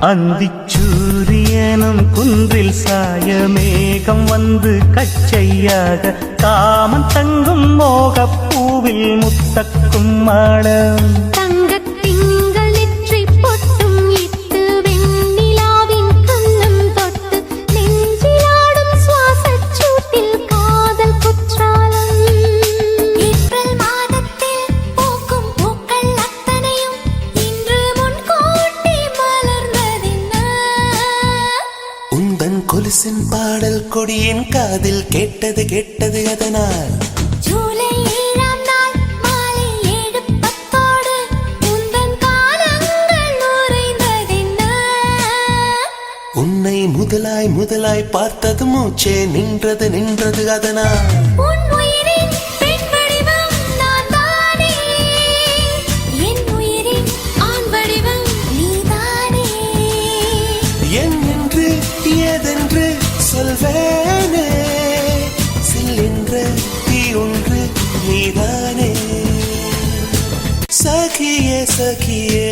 அந்திச்சூரியனும் குன்றில் சாய மேகம் வந்து கச்சையாக காமன் தங்கும் மோகப்பூவில் முத்தக்கும் மாடம். கொலுசின் பாடல் கொடியின் காதில் கேட்டது கேட்டது அதனால். உன்னை முதலாய் முதலாய் பார்த்தது மூச்சே நின்றது நின்றது அதனால். சகியே சகியே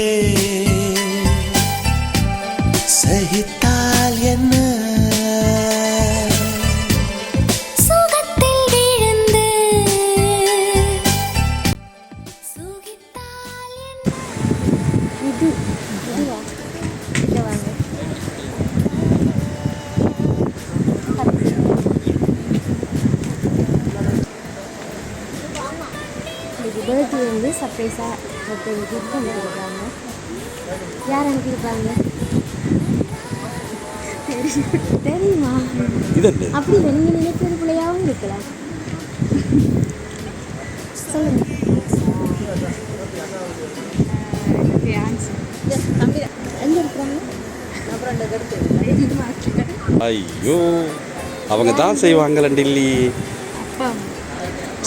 சர்ப்ரைஸாக ஒருத்தர் கிஃப்ட் பண்ணிருக்காங்க யார் அனுப்பியிருப்பாங்க தெரியும். அப்படி நீங்கள் நினைக்கிறது பிள்ளையாகவும் இருக்கலாம். சொல்லுங்க. ஐயோ அவங்க தான் செய்வாங்களே டெல்லி.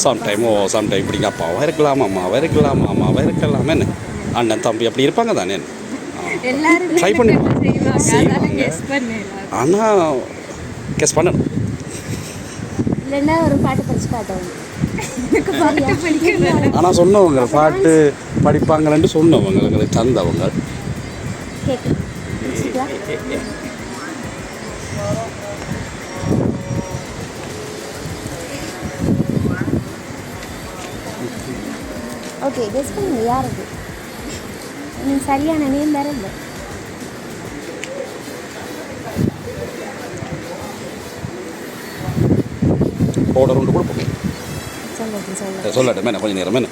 சம்டைம் ஓ சம்டைம் இப்படிங்க அப்பாவாக இருக்கலாம் அம்மாவாக இருக்கலாம் அம்மாவாக இருக்கலாம் என்ன? அண்ணன் தம்பி அப்படி இருப்பாங்க தானே எல்லாரும் ட்ரை பண்ணி செய்வாங்க அதனால செய்வாங்க. கெஸ் பண்ணலாம் ஆனால் கெஸ் பண்ணணும். இல்லைன்னா ஒரு பாட்டு படிச்சு ஆனால் சொன்னவங்க பாட்டு படிப்பாங்களேன்னு சொன்னவங்க எங்களுக்கு தந்தவங்க. ஓகே கெஸ் பண்ணுங்க யார் அது? நீங்கள் சரியான நேம் வேற இல்லை. ஒன்று கொடுப்போம். சொல்லுங்க சொல்லுங்க சொல்லட்டும் என்ன கொஞ்சம் நேரம் என்ன?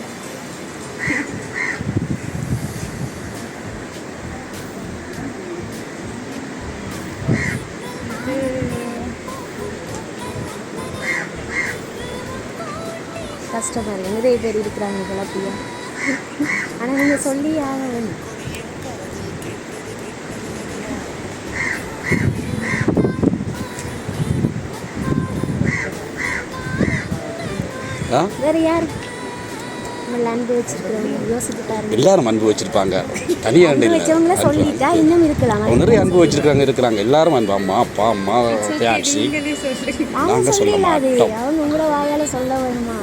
கஷ்டமாக இருக்குது நிறைய பேர் இருக்கிறாங்க போல அப்படியா. ஆனால் நீங்கள் சொல்லி ஆக வேணும் ஆ? வேறு யார்? அன்பு வச்சிருக்கிறவங்க. யோசிச்சு பாருங்க. எல்லாரும் அன்பு வச்சிருப்பாங்க. தனியாக அன்பு வச்சவங்கள சொல்லிட்டா இன்னும் இருக்கலாம். நிறைய அன்பு வச்சிருக்காங்க இருக்கிறாங்க. எல்லாரும் அன்பு. அம்மா அப்பா அம்மா ஃபேன்சி நீங்களே சொல்ல மாட்டோம். அவங்க உங்களோட வாயால சொல்ல வேணுமா?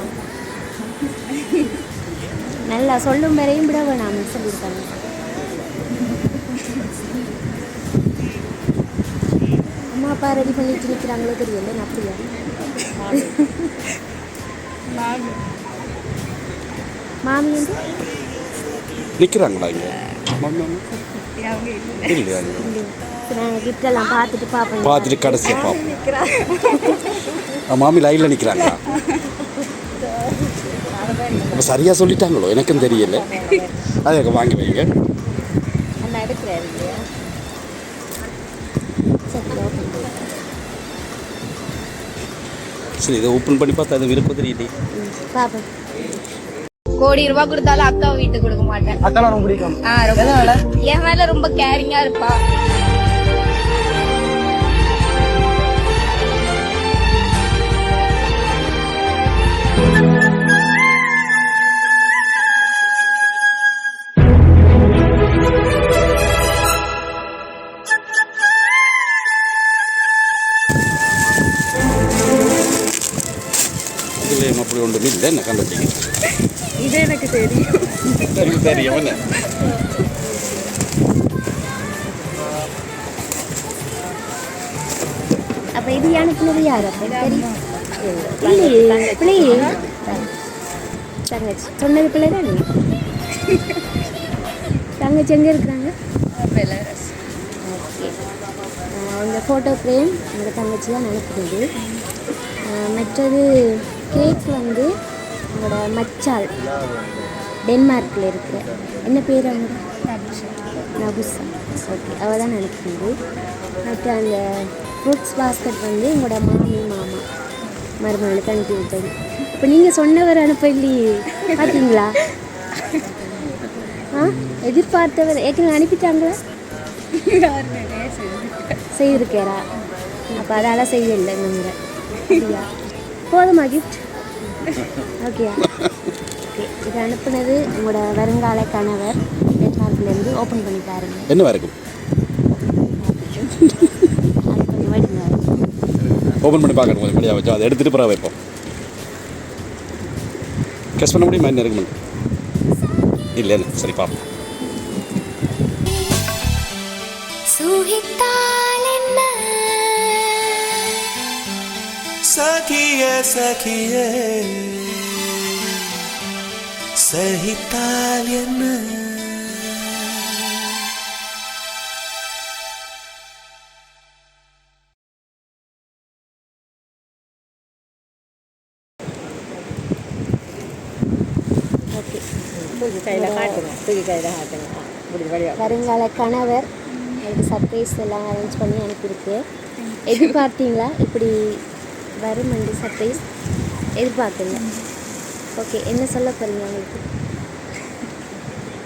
நல்லா சொல்லும் வரையும் விட வேணாம் சொல்லியிருக்காங்க. அம்மா அப்பா ரெடி பண்ணிட்டு நிற்கிறாங்களோ தெரியல அப்படியா? மாமி வந்து? நிற்கிறாங்களா இங்கே? இல்லையா? நாங்கள் கிட்டெல்லாம் பார்த்துட்டு பார்ப்போம் பார்த்துட்டு கடைசியாக பார்ப்போம் மாமி லைனில் நிற்கிறாங்களா அப்போ சரியாக சொல்லிட்டாங்களோ? எனக்கும் தெரியல. அதை வாங்கி வைங்க. சரி இதை ஓப்பன் பண்ணி பார்த்தா அது விருப்பம் தெரியல கோடி ரூபாய் கொடுத்தாலும் அக்கா வீட்டுக்கு கொடுக்க மாட்டேன். அக்கா ரொம்ப பிடிக்கும். என் மேல ரொம்ப கேரிங்கா இருப்பா. இது என்ன கண்டுபிடிங்க இது எனக்கு தெரியும். எனக்கு தெரியும் என்ன? அப்ப இது அனுப்புனது யார் அப்ப? தெரியும். தங்கச்சி. சொன்னது பிள்ளை தான் தங்கச்சி எங்கே இருக்கிறாங்க? ஓகே. அந்த ஃபோட்டோ ஃப்ரேம் எங்கள் தங்கச்சி தான் நினைக்கிறது. மற்றது கேக் வந்து மச்சால் டென்மார்க்கில் இருக்கிற. என்ன பேர் அவங்க? நபுசா ஓகே அவள் தான் நினைக்கிறது மற்ற அந்த ஃப்ரூட்ஸ் பாஸ்கெட் வந்து எங்களோட மாமி மாமா. மருமகளுக்கு அனுப்பி விட்டது இப்போ நீங்கள் சொன்னவர் அனுப்ப பார்த்தீங்களா ஆ? எதிர்பார்த்தவர். ஏற்கனவே அனுப்பிட்டாங்களா? செய்திருக்காரா அப்போ அதால் செய்யலை நம்ம போதுமா கிஃப்ட் ஓகேயா ஓகே இது அனுப்புனது உங்களோட வருங்கால கணவர். ஓப்பன் பண்ணி பாருங்க. கொஞ்சம் வடிங்க ஓப்பன் பண்ணி பார்க்கணும் கொஞ்சம் படியாக வச்சோம் அதை எடுத்துகிட்டு பிறகு வைப்போம். கெஸ் பண்ண முடியுமா? என்ன இருக்கு இல்லைன்னு சரி பார்ப்போம். சகிய சகிய சகித்தால் என்ன வருங்கால கணவர் எனக்கு சர்ப்ரைஸ் எல்லாம் அரேஞ்ச் பண்ணி அனுப்பியிருக்கு எதிர்பார்த்தீங்களா இப்படி வருமெண்டு சர்ப்ரைஸ் எதிர்பார்க்கல ஓகே என்ன சொல்ல போகிறீங்க உங்களுக்கு?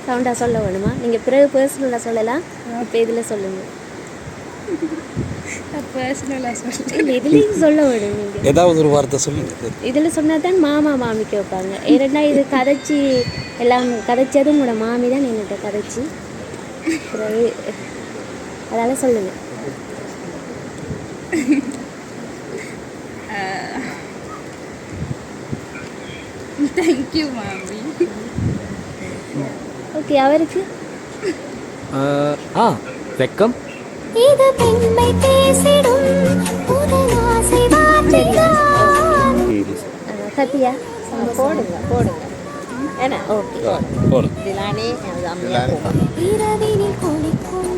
சவுண்டாக சொல்ல வேணுமா? நீங்கள் பிறகு பர்சனலாக சொல்லலாம். இப்போ இதில் சொல்லுங்கள் இதுலேயும் சொல்ல வேணும் நீங்கள் ஏதாவது ஒரு வார்த்தை சொல்லுங்க. இதில் சொன்னால் தான் மாமா மாமிக்கு வைப்பாங்க. ஏன்னா இது கதைச்சி எல்லாம் கதைச்சதும் உங்களோட மாமி தான் என்கிட்ட கதைச்சி. பிறகு அதால் சொல்லுங்கள் தேங்க்யூ மாமி ஓகே அவருக்கு ஆ வெக்கம் இது பெண்மை பேசிடும் முதல் ஆசை வார்த்தைதான் அஹ், சத்யா போடுங்க போடுங்க என்ன ஓகே போதும் திலானி எனது அம்மையா போகும் இரவினில் குளிக்கும்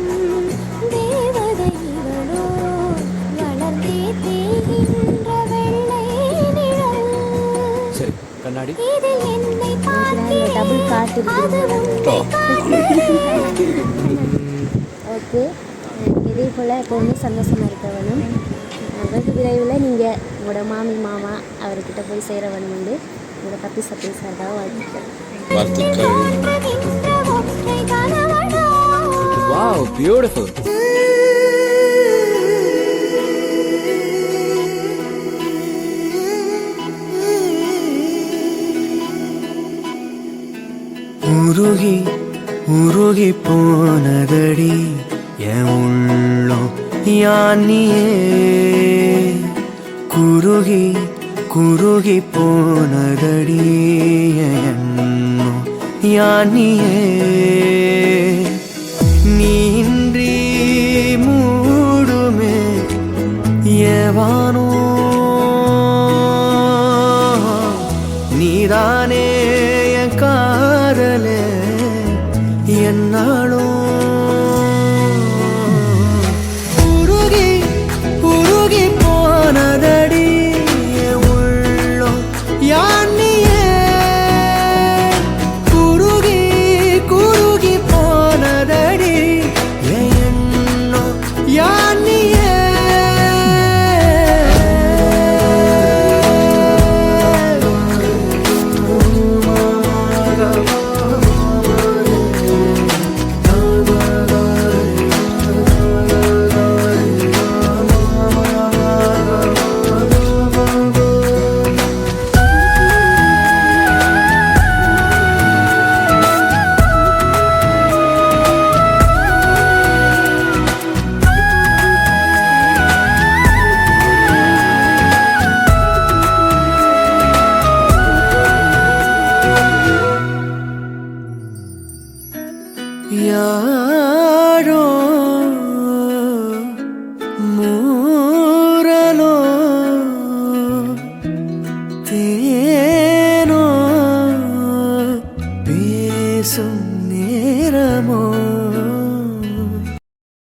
தேவதை இவளோ வளர்ந்தே தேகின்ற கண்ணாடி. டபுள் காட்டு ஓகே. இதே போல் எப்போவுமே சந்தோஷமாக இருக்க வேணும் வெகு விரைவில் நீங்கள் உங்களோட மாமி மாமா அவர்கிட்ட போய் சேர வேணும் வந்து உங்களோட பப்பி சர்ப்ரைஸ் சார்பாக வாழ்த்துக்கள். வாழ்த்துக்கள். வாவ் பியூட்டிஃபுல் உருகி உருகி போனதடி என் உள்ளம் யானியே. குருகி குருகி போனதடி என் யானியே. என்னாலும் யாரோ